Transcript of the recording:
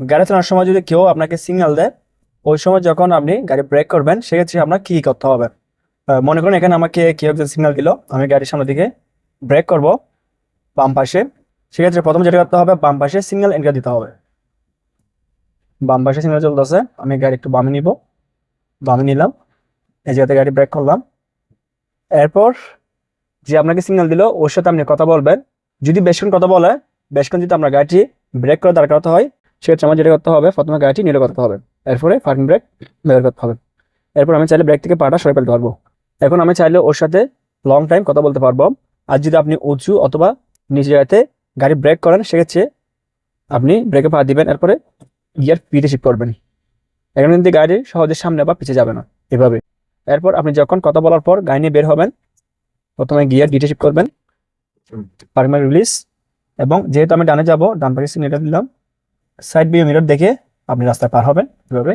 গাড়ি চালানোর সময় যদি কেউ আপনাকে সিগন্যাল দেয়, ওই সময় যখন আপনি গাড়ি ব্রেক করবেন, সেক্ষেত্রে আপনার কী করতে হবে? মনে করুন এখানে আমাকে কেউ একজন সিগন্যাল দিল, আমি গাড়ির সামনের দিকে ব্রেক করব, বাম পাশে। সেক্ষেত্রে প্রথম যেটা করতে হবে, বাম পাশে সিগন্যাল এন্টার দিতে হবে। বাম পাশে সিগন্যাল চলতেছে, আমি গাড়ি একটু বামে নিব। বামে নিলাম, এই জায়গাতে গাড়ি ব্রেক করলাম। এরপর যে আপনাকে সিগন্যাল দিল, ওর সাথে আপনি কথা বলবেন। যদি বেশক্ষণ কথা বলে বেশক্ষণ যদি আমরা গাড়িটি ব্রেক করে দাঁড় করাতে হয় সেক্ষেত্রে আমার যেটা করতে হবে, প্রথমে গাড়িটি নিলে করতে হবে। এরপরে পার্কিং ব্রেক ব্যবহার করতে হবে। এরপর আমি চাইলে ব্রেক থেকে পাটা সরে ফেলতে পারব। এখন আমি চাইলে ওর সাথে লং টাইম কথা বলতে পারব। আর যদি আপনি উঁচু অথবা নিচে জায়গাতে গাড়ি ব্রেক করেন, সেক্ষেত্রে আপনি ব্রেকে পা দিবেন। এরপরে গিয়ার পিঠে শিফট করবেন। এখানে কিন্তু গাড়ি সহজে সামনে বা পিছিয়ে যাবে না, এভাবে। এরপর আপনি যখন কথা বলার পর গাড়ি নিয়ে বের হবেন, প্রথমে গিয়ার ডিটে শিফট করবেন। পারমানেন্ট রিলিজ এবং যেহেতু আমি ডানে যাব, ডান পাশে সিগন্যালটা দিলাম সাইড ভিউ মিরর দেখে আপনি রাস্তায় পার হবেন এভাবে